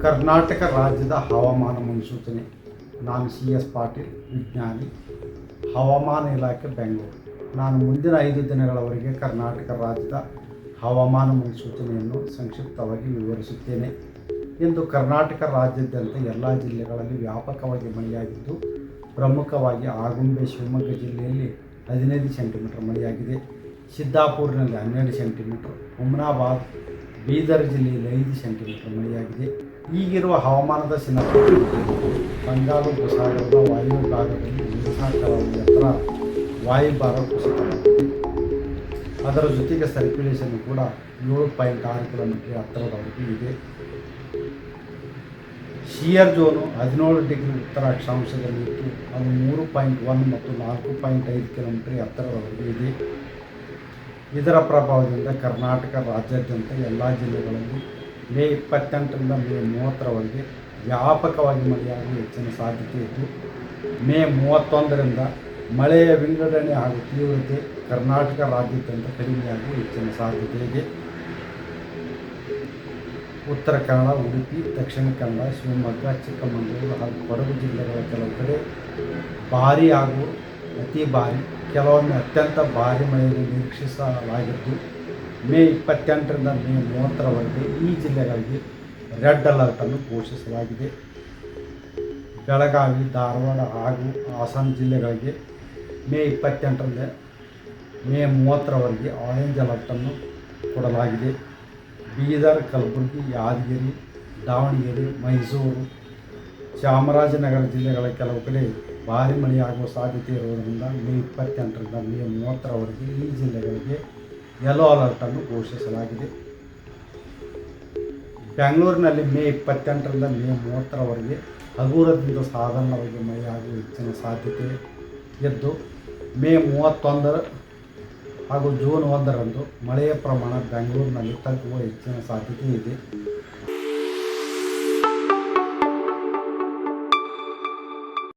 ಕರ್ನಾಟಕ ರಾಜ್ಯದ ಹವಾಮಾನ ಮುನ್ಸೂಚನೆ. ನಾನು ಸಿ ಎಸ್ ಪಾಟೀಲ್, ವಿಜ್ಞಾನಿ, ಹವಾಮಾನ ಇಲಾಖೆ, ಬೆಂಗಳೂರು. ನಾನು ಮುಂದಿನ ಐದು ದಿನಗಳವರೆಗೆ ಕರ್ನಾಟಕ ರಾಜ್ಯದ ಹವಾಮಾನ ಮುನ್ಸೂಚನೆಯನ್ನು ಸಂಕ್ಷಿಪ್ತವಾಗಿ ವಿವರಿಸುತ್ತೇನೆ. ಇಂದು ಕರ್ನಾಟಕ ರಾಜ್ಯಾದ್ಯಂತ ಎಲ್ಲ ಜಿಲ್ಲೆಗಳಲ್ಲಿ ವ್ಯಾಪಕವಾಗಿ ಮಳೆಯಾಗಿದ್ದು, ಪ್ರಮುಖವಾಗಿ ಆಗುಂಬೆ, ಶಿವಮೊಗ್ಗ ಜಿಲ್ಲೆಯಲ್ಲಿ ಹದಿನೈದು ಸೆಂಟಿಮೀಟ್ರ್ ಮಳೆಯಾಗಿದೆ. ಸಿದ್ದಾಪುರ್ನಲ್ಲಿ ಹನ್ನೆರಡು ಸೆಂಟಿಮೀಟ್ರ್ ಹುಮ್ನಾಬಾದ್ ಬೀದರ್ ಜಿಲ್ಲೆಯಲ್ಲಿ ಐದು ಸೆಂಟಿಮೀಟರ್ ಮಳೆಯಾಗಿದೆ. ಈಗಿರುವ ಹವಾಮಾನದ ಸಿನಿಮಾ ಬಂಗಾಳ ಉಪಸಾಗರದ ವಾಯು ಭಾಗದಲ್ಲಿ ಹತ್ರ ವಾಯುಭಾರ ಕುಸಿತವಾಗಿದೆ. ಅದರ ಜೊತೆಗೆ ಸರ್ಕ್ಯುಲೇಷನ್ ಕೂಡ ಏಳು ಪಾಯಿಂಟ್ ಆರು ಕಿಲೋಮೀಟರ್ ಹತ್ತಿರದವರೆಗೆ ಇದೆ. ಶಿಯರ್ ಜೋನು ಹದಿನೇಳು ಡಿಗ್ರಿ ಉತ್ತರ ಅಕ್ಷಾಂಶದಲ್ಲಿತ್ತು ಅದು ಮೂರು ಪಾಯಿಂಟ್ ಒನ್ ಮತ್ತು ನಾಲ್ಕು ಪಾಯಿಂಟ್ ಐದು ಕಿಲೋಮೀಟರ್ ಎತ್ತರದವರೆಗೂ ಇದೆ. ಇದರ ಪ್ರಭಾವದಿಂದ ಕರ್ನಾಟಕ ರಾಜ್ಯಾದ್ಯಂತ ಎಲ್ಲ ಜಿಲ್ಲೆಗಳಲ್ಲಿ ಮೇ ಇಪ್ಪತ್ತೆಂಟರಿಂದ ಮೇ ಮೂವತ್ತರವರೆಗೆ ವ್ಯಾಪಕವಾಗಿ ಮಳೆಯಾಗುವ ಹೆಚ್ಚಿನ ಸಾಧ್ಯತೆ ಇತ್ತು. ಮೇ ಮೂವತ್ತೊಂದರಿಂದ ಮಳೆಯ ವಿಂಗಡಣೆ ಹಾಗೂ ತೀವ್ರತೆ ಕರ್ನಾಟಕ ರಾಜ್ಯಾದ್ಯಂತ ಕಡಿಮೆಯಾಗುವ ಹೆಚ್ಚಿನ ಸಾಧ್ಯತೆ ಇದೆ. ಉತ್ತರ ಕನ್ನಡ, ಉಡುಪಿ, ದಕ್ಷಿಣ ಕನ್ನಡ, ಶಿವಮೊಗ್ಗ, ಚಿಕ್ಕಮಗಳೂರು ಹಾಗೂ ಕೊಡಗು ಜಿಲ್ಲೆಗಳ ಕೆಲವು ಕಡೆ ಭಾರಿ ಹಾಗೂ ಅತಿ ಭಾರಿ, ಕೆಲವೊಮ್ಮೆ ಅತ್ಯಂತ ಭಾರಿ ಮಳೆಯಲ್ಲಿ ನಿರೀಕ್ಷಿಸಲಾಗಿದ್ದು, ಮೇ ಇಪ್ಪತ್ತೆಂಟರಿಂದ ಮೇ ಮೂವತ್ತರವರೆಗೆ ಈ ಜಿಲ್ಲೆಗಳಿಗೆ ರೆಡ್ ಅಲರ್ಟನ್ನು ಘೋಷಿಸಲಾಗಿದೆ. ಬೆಳಗಾವಿ, ಧಾರವಾಡ ಹಾಗೂ ಹಾಸನ ಜಿಲ್ಲೆಗಳಿಗೆ ಮೇ ಇಪ್ಪತ್ತೆಂಟರಿಂದ ಮೇ ಮೂವತ್ತರವರೆಗೆ ಆರೆಂಜ್ ಅಲರ್ಟನ್ನು ಕೊಡಲಾಗಿದೆ. ಬೀದರ್, ಕಲಬುರಗಿ, ಯಾದಗಿರಿ, ದಾವಣಗೆರೆ, ಮೈಸೂರು, ಚಾಮರಾಜನಗರ ಜಿಲ್ಲೆಗಳ ಕೆಲವು ಕಡೆ ಭಾರಿ ಮಳೆಯಾಗುವ ಸಾಧ್ಯತೆ ಇರುವುದರಿಂದ ಮೇ ಇಪ್ಪತ್ತೆಂಟರಿಂದ ಮೇ ಮೂವತ್ತರವರೆಗೆ ಈ ಜಿಲ್ಲೆಗಳಿಗೆ ಯೆಲ್ಲೋ ಅಲರ್ಟನ್ನು ಘೋಷಿಸಲಾಗಿದೆ. ಬೆಂಗಳೂರಿನಲ್ಲಿ ಮೇ ಇಪ್ಪತ್ತೆಂಟರಿಂದ ಮೇ ಮೂವತ್ತರವರೆಗೆ ಹಗುರದಿಂದ ಸಾಧಾರಣವಾಗಿ ಮಳೆಯಾಗುವ ಹೆಚ್ಚಿನ ಸಾಧ್ಯತೆ ಇದ್ದು ಮೇ ಮೂವತ್ತೊಂದರ ಹಾಗೂ ಜೂನ್ ಒಂದರಂದು ಮಳೆಯ ಪ್ರಮಾಣ ಬೆಂಗಳೂರಿನಲ್ಲಿ ತಗ್ಗುವ ಹೆಚ್ಚಿನ ಸಾಧ್ಯತೆ ಇದೆ.